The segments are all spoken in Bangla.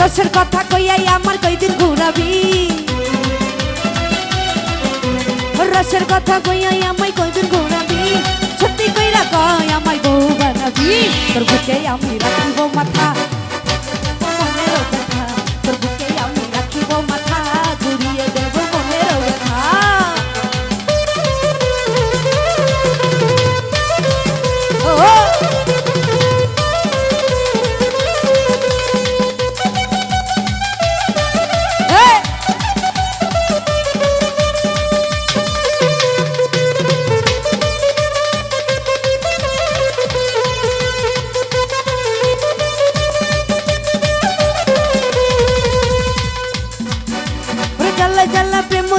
রসের কথা কইয়াই আমার কইদিন ঘুরাবি? রসের কথা কইয়াই আমায় কইদিন ঘুরাবি? সত্যি কইরা কয় আমায় বউ বানাবি? তোর বুকে আমি রাখিব মাথা।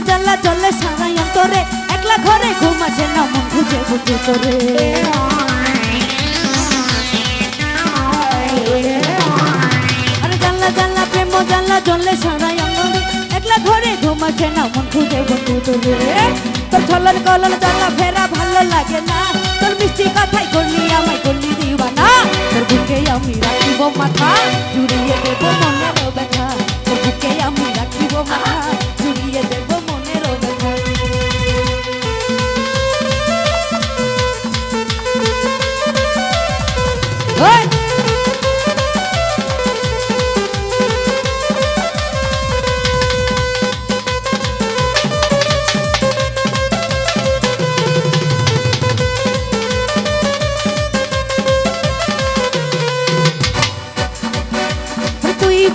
জ্বালা জলে সারাই অন্তরে, একলা ঘরে ঘুমাছে না মন খুঁজে বুঝে তোরে। আরে জ্বালা জ্বালা প্রেম জ্বালা জলে সারাই অন্তরে, একলা ঘরে ঘুমাছে না মন খুঁজে বুঝে তোরে। তোর ছলন কলন জ্বালা ফেরা ভালো লাগে না, তোর মিষ্টি কথাই করলি করলি তোর বুকে আমি রাখিব মাথা, জুড়িয়ে দেব মনের ব্যথা, তোর বুকে আমি রাখিব মাথা।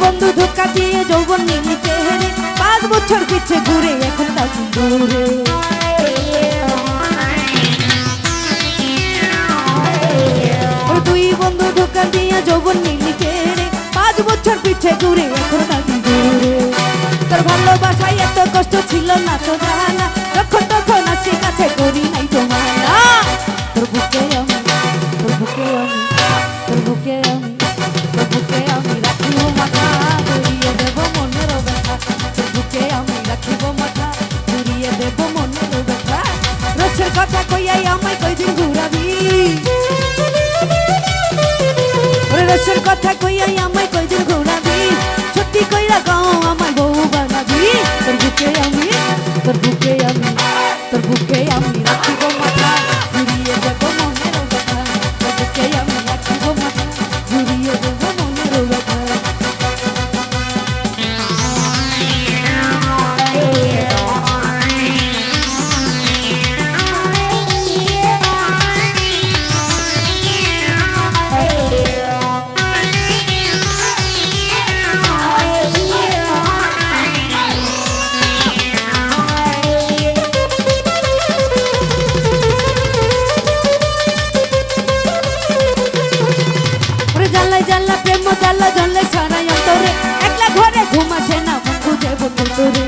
বন্ধু ধোকা দিয়ে যৌবন নিলি চেহারে পাঁচ বছর পিছে ঘুরে এখন তাকে দূরে তুই বন্ধু ধোকা দিয়ে যৌবন নিলি চেহারে পাঁচ বছর পিছে ঘুরে এখন তাকে দূরে তোর ভালোবাসায় এত কষ্ট ছিল না তো জানা। কইয়াই আমায় কয়দিন ঘুরাবি সত্যি কইরা গাও আমায় বউ বানাবি? তোর বুকে আমি, তোর বুকে আমি, তোর বুকে আমি রাখিব জানলা জানলা প্রেম জানলা জানলে সারাই অন্তরে। একলা ঘরে ঘুমাছে না মন খুঁজে বন্ধু তোরে।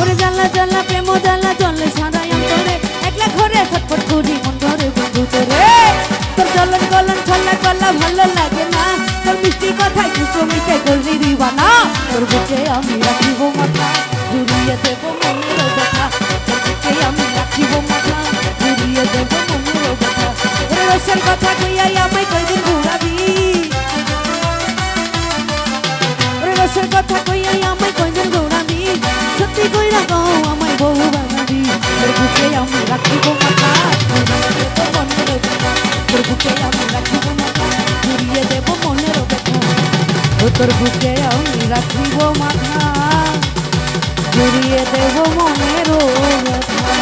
ওরে জানলা জানলা প্রেম জানলা জানলে সারাই অন্তরে। একলা ঘরে ফটফট করি মন ধরে বন্ধু তোরে। তোর চলন গলন ছল্লা কল্লা ভালো লাগে না। তোর মিষ্টি কথাই দুটো মিটে করলি দিবানা তোর বুকে আমি রাখিব মাথা বুকে আমি রাখিব মাথা দেব মনের ব্যথা তোর বুকে আমি রাখিব মাথা ব্যথা